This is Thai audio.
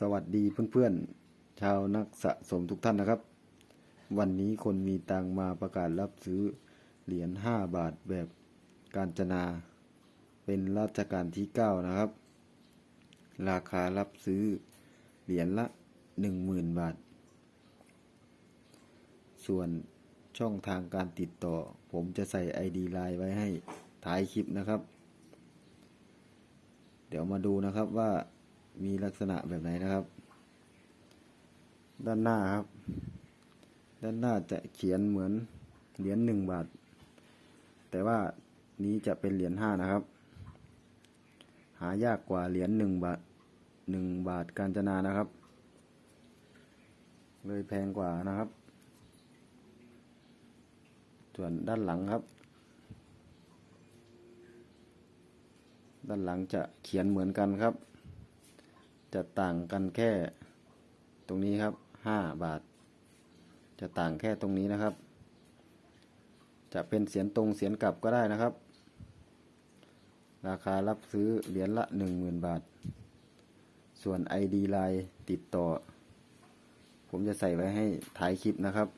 สวัสดีเพื่อนๆ ชาวนักสะสมทุกท่านนะครับ วันนี้คนมีตังมาประกาศรับซื้อเหรียญ 5 บาทแบบการจนา เป็นรัชกาลที่ 9 นะครับ ราคารับซื้อเหรียญละ 10,000 บาท ส่วนช่องทางการติดต่อ ผมจะใส่ ID ไลน์ไว้ให้ท้ายคลิปนะครับ เดี๋ยวมาดูนะครับว่า มีลักษณะแบบไหนนะครับ ด้านหน้าครับ ด้านหน้าจะเขียนเหมือนเหรียญหนึ่งบาท แต่ว่านี้จะเป็นเหรียญห้านะครับ หายากกว่าเหรียญหนึ่งบาทหนึ่งบาทการจนานะครับ เลยแพงกว่านะครับ ส่วนด้านหลังครับ ด้านหลังจะเขียนเหมือนกันครับ จะต่างกันแค่ตรงนี้ครับห้าบาท จะต่างแค่ตรงนี้นะครับ จะเป็นเสียนตรงเสียนกลับก็ได้นะครับ ราคารับซื้อเหรียญละหนึ่งหมื่นบาท ส่วน ID ไลน์ติดต่อ ผมจะใส่ไว้ให้ท้ายคลิปนะครับ